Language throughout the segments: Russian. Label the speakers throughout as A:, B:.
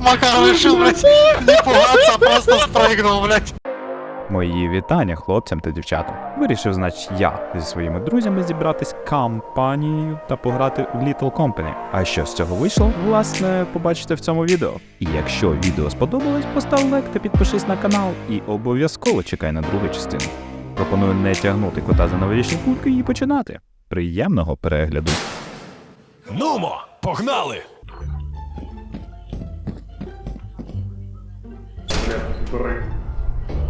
A: Макар решил, блядь, не пугаться, а просто спрыгнул, блядь.
B: Мої вітання хлопцям та дівчатам. Вирішив, значить, я зі своїми друзями зібратись компанією та пограти в Little Company. А що з цього вийшло, власне, побачите в цьому відео. І якщо відео сподобалось, постав лайк та підпишись на канал і обов'язково чекай на другу частину. Пропоную не тягнути кота за новорічні кульки і починати. Приємного перегляду.
C: Нумо, погнали!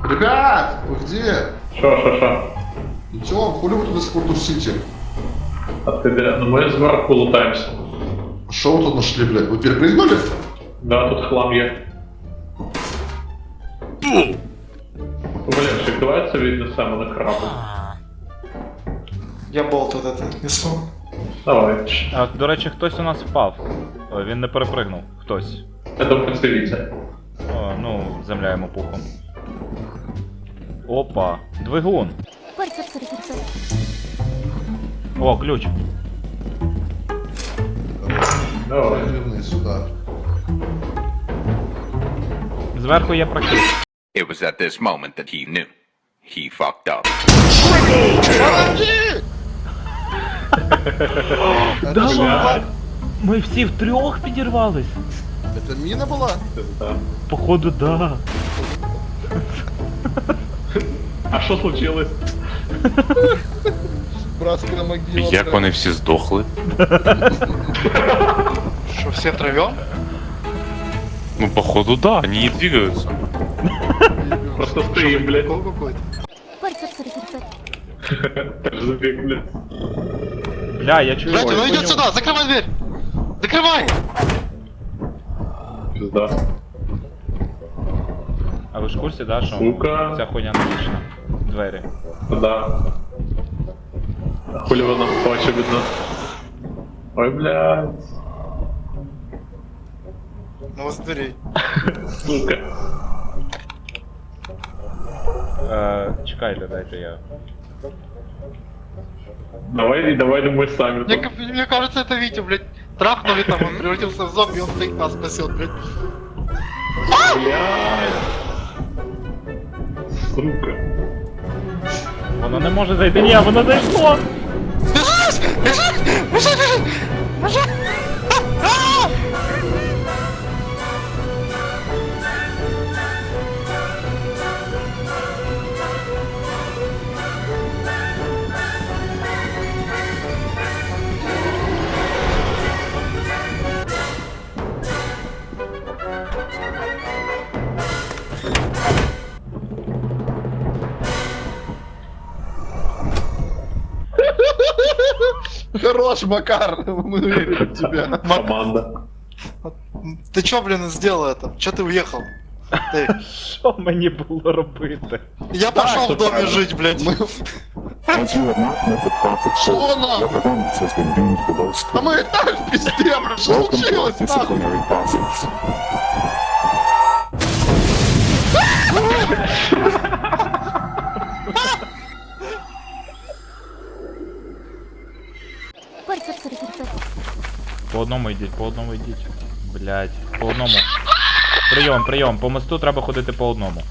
D: Ребят, вы где?
E: Що, що, що?
D: Идем, хули вы тут до сих пор тусите?
E: А ти де? Ну ми зверху лутаємося.
D: Что вы тут нашли, блядь? Вы перепрыгнули?
E: Да, тут хлам є. Блін, шик, давай це віднесемо на краби.
A: Я болт вот это несу.
E: Давай.
F: А, до речі, хтось у нас впав. О, він не перепригнув. Хтось.
E: Я думаю.
F: О, ну, земля йому пухом. Опа, двигун. О, ключ.
E: Давай.
F: Зверху є прохід.
G: It was at this moment that he knew. He fucked up.
D: Это что?
F: Ми всі втрьох підірвались.
D: Это мина была?
E: Пизда.
F: Походу, да.
E: А що случилось?
D: Братская могила.
H: Як вони всі здохли?
A: Что, все травем?
H: Ну, походу, да, они не двигаются.
E: Просто стоїм, блядь.
A: Прикол какой-то.
I: Сори, сори, сори, сори, сори.
E: Теж забіг, блядь.
F: Бля, я чую.
A: Блядь, он идет сюда, закрывай дверь! Закрывай!
E: Пизда.
F: А ви ж в курсі, да, що
E: Сука.
F: ця хуйня магічна? Двері.
E: Да. Хулі вона хоче від нас. Ой, блядь.
A: Ну вот с дверей.
E: Сука.
F: Е, чекайте, дайте я.
E: Давай, давай мы сами.
A: Мне, мне кажется, это Витя, блядь. Трахнули там, он превратился в зомби, он стоит нас спасет, блядь.
E: Блядь. Сука.
F: Воно не може зайти. Ні, воно зайшло!
A: Бежать! Бежать! Бежать! Бежать!
D: Хорош, Макар, мы верим в тебя.
E: Команда.
A: Ты чё, блин, сделал это? Чё ты уехал? Ты.
F: Що мені було робити?
A: Я пошел в доме жить, блядь.
D: Что нам? А мы и так в пизде, блядь, что случилось, нахуй?
F: По одному йдіть, по одному йдіть. Блять, по одному. Прийом, прийом, по мосту треба ходити по одному.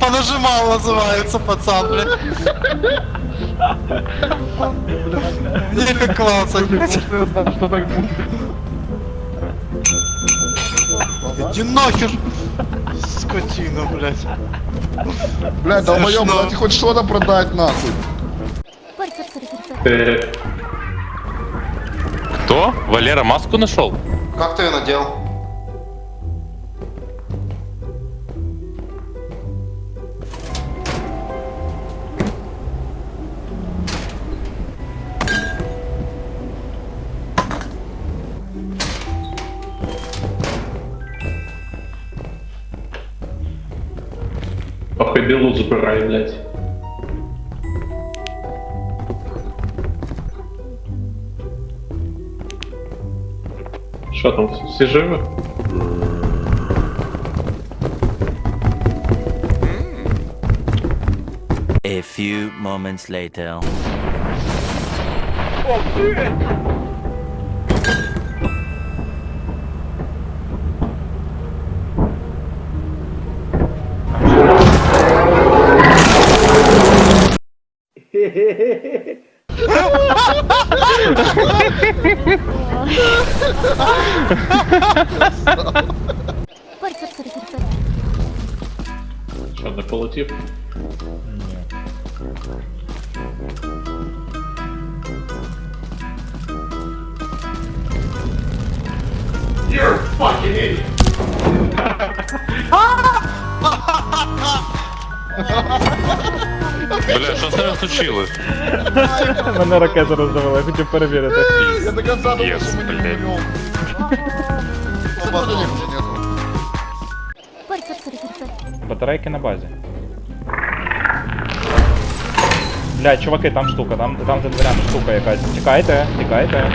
A: Понажимал называется пацан, блядь. Не клацать, блядь. Иди нахер! Скотина, блядь.
D: Блядь, долбоёб, давайте хоть что-то продать, нахуй.
H: Кто? Валера маску нашел?
A: Как ты ее надел?
E: білу збирай, блядь. Що там, всі живі?
J: A few moments later.
I: Порь, порь, порь, порь, порь.
E: Що, не полетів?
F: Ні.
H: Бля, що з ними случилось?
F: Мене ракета роздавила, я хотів перевірити.
A: Я до конца думал,
H: Yes,
A: что мы не
H: блядь.
A: умрем. Обоснованно нету.
I: Порь, порь, порь, порь, порь.
F: Батарейки на базі. Блядь, чуваки, там штука, там, там за дверями штука якась. Тікайте, тікайте.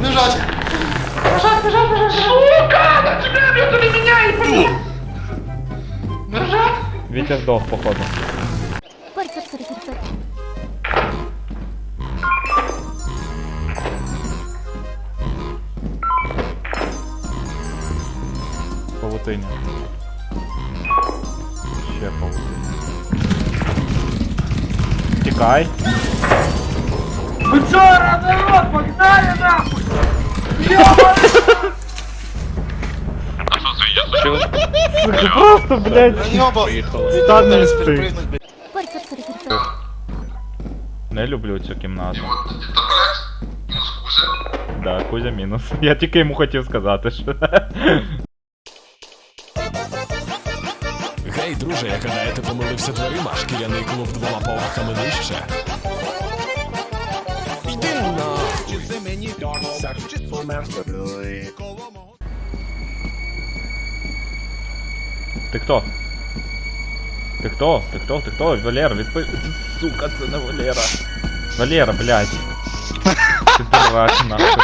A: Бежать!
F: Вітя здох, походу.
I: Порь, порь, порь, порь, порь.
F: Павутиня. Ще павутиня. Тікай. Сука, просто, блядь,
A: Они оба...
E: Поїхали.
F: стан не встиг.
I: Порь, порь, порь, порь, порь.
F: Не люблю цю кімнату. Да, Кузя мінус. Я тільки йому хотів сказати, що.
C: Гей, друже, я гадаю, ти помилився дверима, шкіряний клуб двома поверхами нижче. Йди на.
F: Ти хто? Ти хто? Ти хто? Ти хто? Валера, відпи... Сука, це не Валера. Валера, блядь. Ти дурак, нахуй.